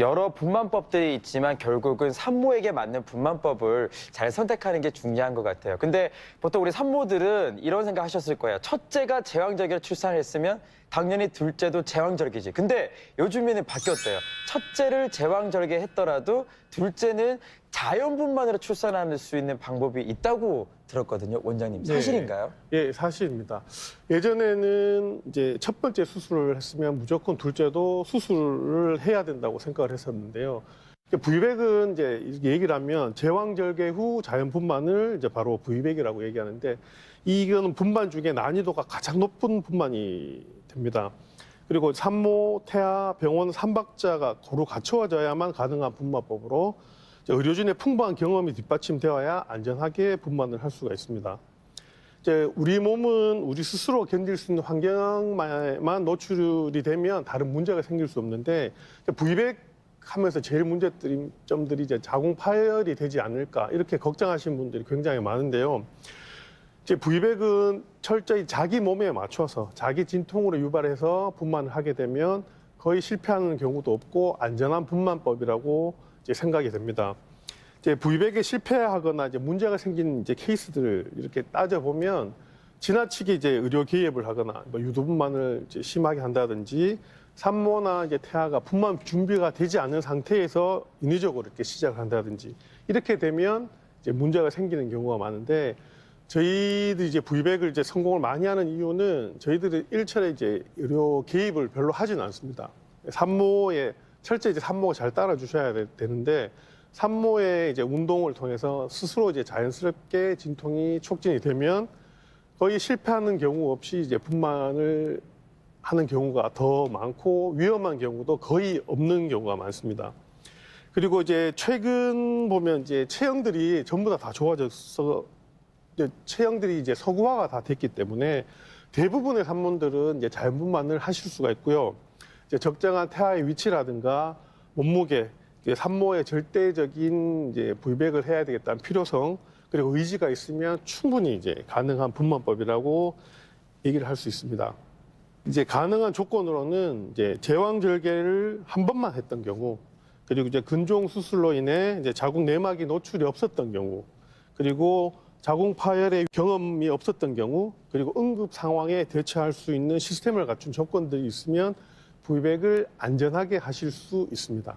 여러 분만법들이 있지만 결국은 산모에게 맞는 분만법을 잘 선택하는 게 중요한 것 같아요. 근데 보통 우리 산모들은 이런 생각 하셨을 거예요. 첫째가 제왕절개로 출산을 했으면 당연히 둘째도 제왕절개지. 근데 요즘에는 바뀌었대요. 첫째를 제왕절개 했더라도 둘째는 자연분만으로 출산할 수 있는 방법이 있다고 들었거든요. 원장님 네. 사실인가요? 예, 사실입니다. 예전에는 이제 첫 번째 수술을 했으면 무조건 둘째도 수술을 해야 된다고 생각을 했었는데요. 부위백은 이제 얘기를 하면 제왕절개 후 자연 분만을 이제 바로 부위백이라고 얘기하는데 이거는 분만 중에 난이도가 가장 높은 분만이 됩니다. 그리고 산모, 태아, 병원 삼박자가 고루 갖추어져야만 가능한 분만법으로 의료진의 풍부한 경험이 뒷받침되어야 안전하게 분만을 할 수가 있습니다. 이제 우리 몸은 우리 스스로 견딜 수 있는 환경만 노출이 되면 다른 문제가 생길 수 없는데 부위백 하면서 제일 문제점들이 이제 자궁 파열이 되지 않을까 이렇게 걱정하시는 분들이 굉장히 많은데요. 이제 부위백은 철저히 자기 몸에 맞춰서 자기 진통으로 유발해서 분만을 하게 되면 거의 실패하는 경우도 없고 안전한 분만법이라고 이제 생각이 됩니다. 이제 부위백에 실패하거나 이제 문제가 생긴 이제 케이스들을 이렇게 따져 보면 지나치게 이제 의료 개입을 하거나 뭐 유도분만을 이제 심하게 한다든지 산모나 이제 태아가 분만 준비가 되지 않은 상태에서 인위적으로 이렇게 시작을 한다든지 이렇게 되면 이제 문제가 생기는 경우가 많은데 저희들이 이제 부위백을 이제 성공을 많이 하는 이유는 저희들이 일철에 이제 의료 개입을 별로 하지는 않습니다. 산모의 철저히 이제 산모가 잘 따라 주셔야 되- 되는데 산모의 이제 운동을 통해서 스스로 이제 자연스럽게 진통이 촉진이 되면 거의 실패하는 경우 없이 이제 분만을 하는 경우가 더 많고 위험한 경우도 거의 없는 경우가 많습니다. 그리고 이제 최근 보면 이제 체형들이 전부 다 다 좋아져서 이제 체형들이 이제 서구화가 다 됐기 때문에 대부분의 산모들은 이제 자연분만을 하실 수가 있고요. 이제 적정한 태아의 위치라든가 몸무게, 산모의 절대적인 이제 부위백을 해야 되겠다는 필요성 그리고 의지가 있으면 충분히 이제 가능한 분만법이라고 얘기를 할 수 있습니다. 이제 가능한 조건으로는 이제 제왕절개를 한 번만 했던 경우, 그리고 이제 근종 수술로 인해 이제 자궁 내막이 노출이 없었던 경우, 그리고 자궁 파열의 경험이 없었던 경우, 그리고 응급 상황에 대처할 수 있는 시스템을 갖춘 조건들이 있으면 부위백을 안전하게 하실 수 있습니다.